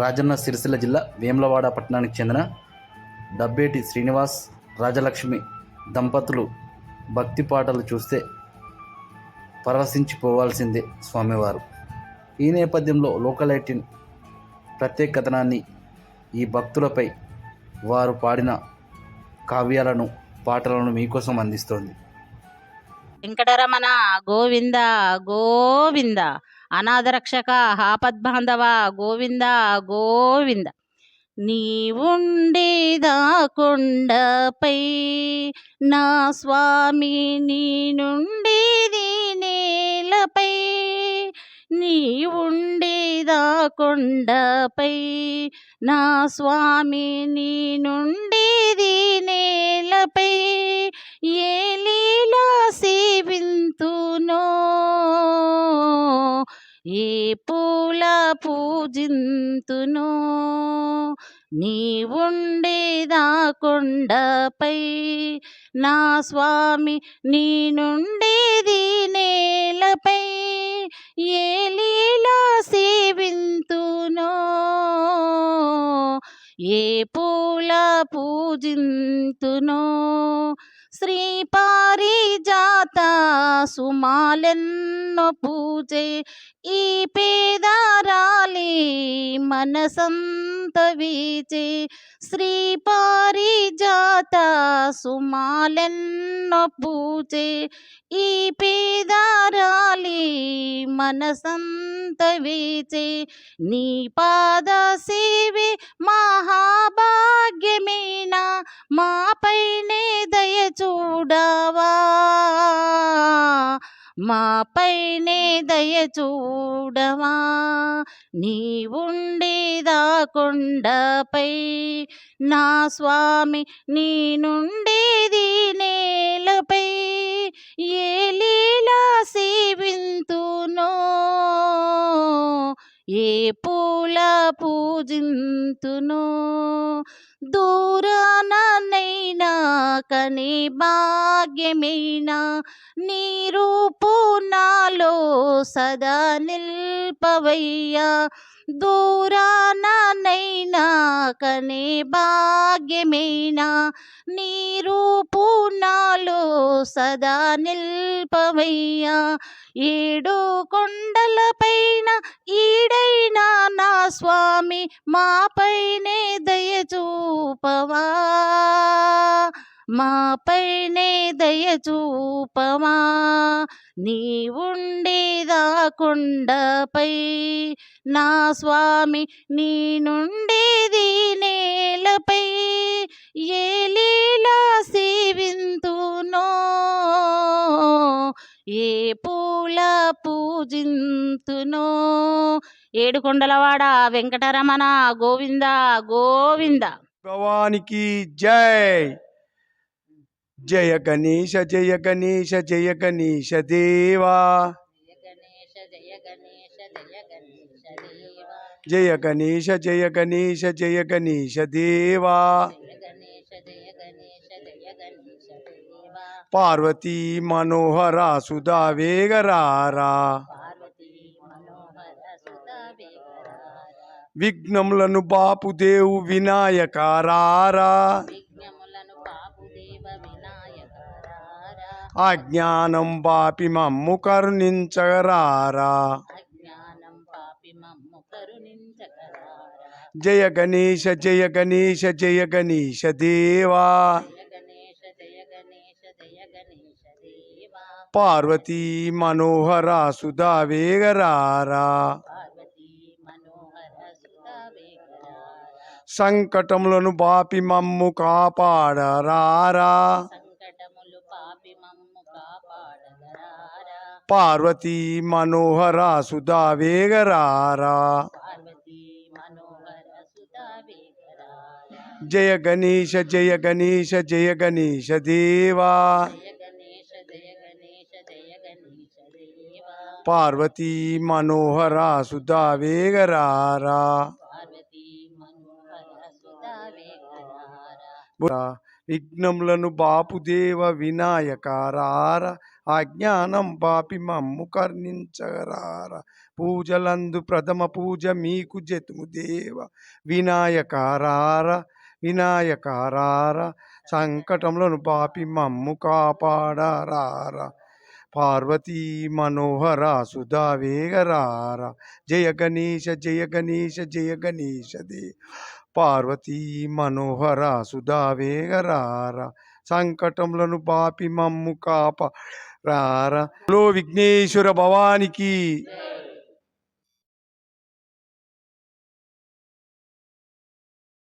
రాజన్న సిరిసిల్ల జిల్లా వేములవాడ పట్టణానికి చెందిన డబ్బేటి శ్రీనివాస్ రాజలక్ష్మి దంపతులు భక్తి పాటలు చూస్తే పరవశించిపోవాల్సిందే స్వామివారు. ఈ నేపథ్యంలో లోకలైటిన్ ప్రత్యేక కథనాన్ని ఈ భక్తులపై వారు పాడిన కావ్యాలను పాటలను మీకోసం అందిస్తోంది. వెంకటరమణ గోవింద గోవింద. అనాథరక్షక ఆపద్బాంధవ గోవింద గోవింద. నీవుండేదాకొండపై నా స్వామి నీ నుండేది నేలపై నీవుండేదాకొండపై నా స్వామి నీ నుండేది నేలపై. ఏ లీలా సేవింతునో ఏ పూల పూజింతును నీవుండేదా కొండపై. నా స్వామి నీ నుండేది నేలపై. ఏ లీలా సేవింతునో ఏ పూల పూజింతునో. శ్రీ పారిజాత సుమాలన్ సుమాలెన్నో పూజే ఈ పేదారాలి మనసంత వీచే శ్రీ పారిజాత సుమాలెన్నో పూజే ఈ పేదారాలి మనసంత వీచే నీ పాద మహాభాగ్యమేనా? మా మాపైనే దయ చూడవ? మాపైనే దయ చూడవా నీవుండేదా కొండపై. నా స్వామి నీ నుండేది నేలపై. ఏ లీలా సేవింతునో ఏ పూల పూజింతును? దూరానైనా కని భాగ్యమైనా? నీ రూపు నాలో సదా నిల్పవయ్యా. దూరానైనా కనే భాగ్యమైనా? నీ రూపు నాలో సదా నిల్పవయ్యా. ఏడు కొండలపైన ఈ స్వామి మాపైనే దయ చూపవా? మాపైనే దయ చూపవా? నీవుండేదా కొండపై నా స్వామి నీ నుండేది నేలపై ఏ లీలా సేవింతునో? ఏ పూల పూజింతునో? ఏడుకొండలవాడ వెంకటరమణ గోవింద గోవింద. భగవానికి జై. జయ గణేశ జయ గణేశ జయ గణేశ దేవా. జయ గణేశ జయ గణేశ జయ గణేశ దేవా. పార్వతీ మనోహర సుధా వేగరారా పార్వతీ మనోహర సుధా వేగరారా విఘ్నములను బాపు దేవు వినాయకారారా. అజ్ఞానం బాపి మమ్ము కరుణించరారా దేవా. జయ గణేశ జయ గణేశ జయ గణేశ దేవా. పార్వతీ మనోహర సుధా వేగరారా. సంకటములను బాపి మమ్ము కాపాడరారా. పార్వతీ మనోహర సుధా వేగరారా జయ గణేశ జయ గణేశ జయ గణేశ దేవా. పార్వతీ మనోహర సుధా వేగరారా విఘ్నములను బాపుదేవ వినాయకారార. అజ్ఞానం పాపి మమ్ము కర్ణించరార. పూజలందు ప్రథమ పూజ మీకు జతుము దేవ వినాయకారార. వినాయకారార. సంకటంలోను పాపి మమ్ము కాపాడరార. పార్వతీ మనోహర సుధా వేగరార జయ గణేశ జయ గణేశ జయ గణేశ దే. పార్వతీ మనోహర సుధావేగరార సంకటములను బాపి పాపి మమ్ము కాప రార. లో విఘ్నేశ్వర భవానికి.